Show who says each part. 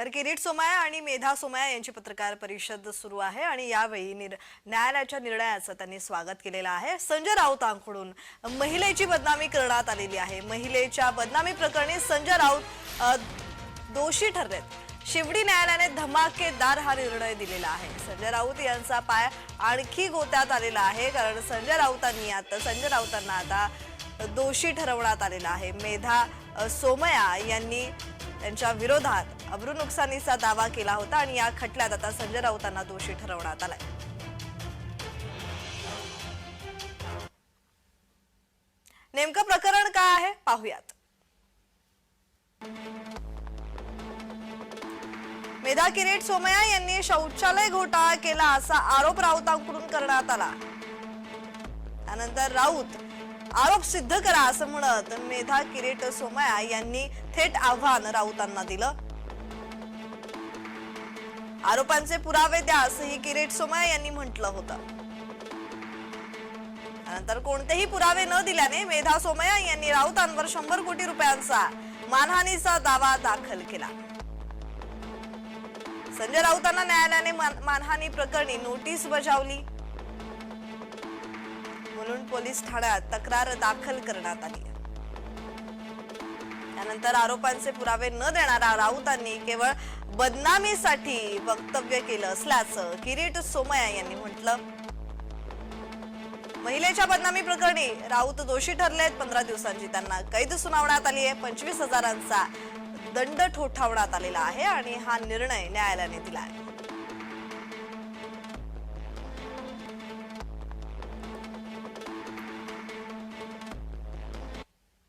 Speaker 1: तर किरीट सोमाया आणि मेधा सोमाया यांची पत्रकार परिषद सुरू आहे आणि यावेळी निर- न्यायालयाच्या निर्णयाचं त्यांनी स्वागत केलेलं आहे. संजय राऊतांकडून महिलेची बदनामी करण्यात आलेली आहे. महिलेच्या बदनामी प्रकरणी संजय राऊत दोषी ठरलेत. शिवडी न्यायालयाने धमाकेदार हा निर्णय दिलेला आहे. संजय राऊत यांचा पाय आणखी गोत्यात आलेला आहे कारण संजय राऊतांनी आता संजय राऊतांना आता दोषी ठरवण्यात आलेला आहे. मेधा सोमया यांनी त्यांच्या विरोधात अब्रू नुकसानीचा दावा केला होता आणि या खटल्यात आता संजय राऊतांना दोषी ठरवण्यात आलाय. नेमकं प्रकरण काय आहे? पाहूयात. मेधा किरीट सोमया यांनी शौचालय घोटाळा केला असा आरोप राऊतांकडून करण्यात आला. त्यानंतर राऊत आरोप सिद्ध करा असं म्हणत मेधा किरीट सोमया यांनी थेट आव्हान राऊतांना दिलं. आरोपांचे पुरावे द्या असंही किरीट सोमया यांनी म्हटलं होतं. त्यानंतर कोणतेही पुरावे न दिल्याने मेधा सोमया यांनी राऊतांवर शंभर कोटी रुपयांचा मानहानीचा दावा दाखल केला. संजय राऊतांना न्यायालयाने मानहानी प्रकरणी नोटीस बजावली. म्हणून पोलीस ठाण्यात तक्रार दाखल करण्यात आली त्यानंतर आरोपांचे पुरावे न देणाऱ्या राऊतांनी केवळ बदनामीसाठी वक्तव्य केलं असल्याचं किरीट सोमया यांनी म्हटलं. महिलेच्या बदनामी प्रकरणी राऊत दोषी ठरले आहेत पंधरा दिवसांची त्यांना कैद सुनावण्यात आली आहे. पंचवीस हजारांचा दंड ठोठावण्यात आलेला आहे आणि हा निर्णय न्यायालयाने दिला आहे.